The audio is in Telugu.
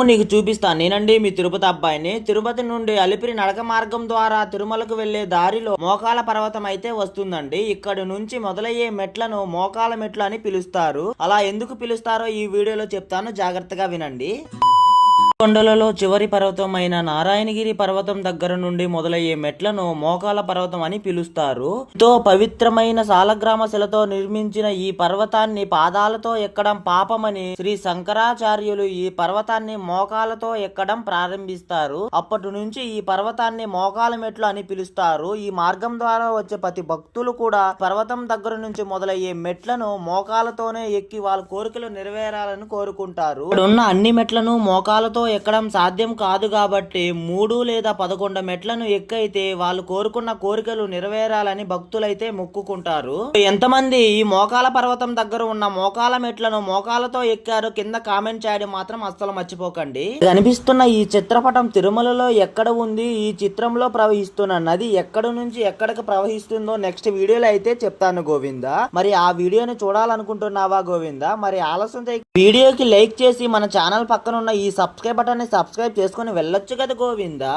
రాము నీకు చూపిస్తాను. నేనండి మీ తిరుపతి అబ్బాయిని. తిరుపతి నుండి అలిపిరి నడక మార్గం ద్వారా తిరుమలకు వెళ్ళే దారిలో మోకాల పర్వతం అయితే వస్తుందండి. ఇక్కడ నుంచి మొదలయ్యే మెట్లను మోకాల మెట్లు అని పిలుస్తారు. అలా ఎందుకు పిలుస్తారో ఈ వీడియోలో చెప్తాను. జాగ్రత్తగా వినండి. కొండలలో చివరి పర్వతం అయిన నారాయణగిరి పర్వతం దగ్గర నుండి మొదలయ్యే మెట్లను మోకాల పర్వతం అని పిలుస్తారు. ఎంతో పవిత్రమైన సాలగ్రామ శిలతో నిర్మించిన ఈ పర్వతాన్ని పాదాలతో ఎక్కడం పాపమని శ్రీ శంకరాచార్యులు ఈ పర్వతాన్ని మోకాలతో ఎక్కడం ప్రారంభిస్తారు. అప్పటి నుంచి ఈ పర్వతాన్ని మోకాల మెట్లు అని పిలుస్తారు. ఈ మార్గం ద్వారా వచ్చే ప్రతి భక్తులు కూడా పర్వతం దగ్గర నుంచి మొదలయ్యే మెట్లను మోకాలతోనే ఎక్కి వాళ్ళ కోరికలు నెరవేరాలని కోరుకుంటారు. ఉన్న అన్ని మెట్లను మోకాలతో ఎక్కడం సాధ్యం కాదు కాబట్టి మూడు లేదా పదకొండు మెట్లను ఎక్కైతే వాళ్ళు కోరుకున్న కోరికలు నెరవేరాలని భక్తులైతే మొక్కుకుంటారు. ఎంతమంది ఈ మోకాల పర్వతం దగ్గర ఉన్న మోకాల మెట్లను మోకాలతో ఎక్కారు కింద కామెంట్ చేయడం మాత్రం అస్సలు మర్చిపోకండి. కనిపిస్తున్న ఈ చిత్రపటం తిరుమలలో ఎక్కడ ఉంది? ఈ చిత్రంలో ప్రవహిస్తున్న నది ఎక్కడ నుంచి ఎక్కడికి ప్రవహిస్తుందో నెక్స్ట్ వీడియోలో అయితే చెప్తాను గోవింద. మరి ఆ వీడియోని చూడాలనుకుంటున్నావా గోవింద? మరి ఆలస్యం వీడియోకి లైక్ చేసి మన ఛానల్ పక్కన ఉన్న ఈ సబ్స్క్రైబ్ బటన్ని సబ్స్క్రైబ్ చేసుకుని వెళ్ళొచ్చు కదా గోవిందా?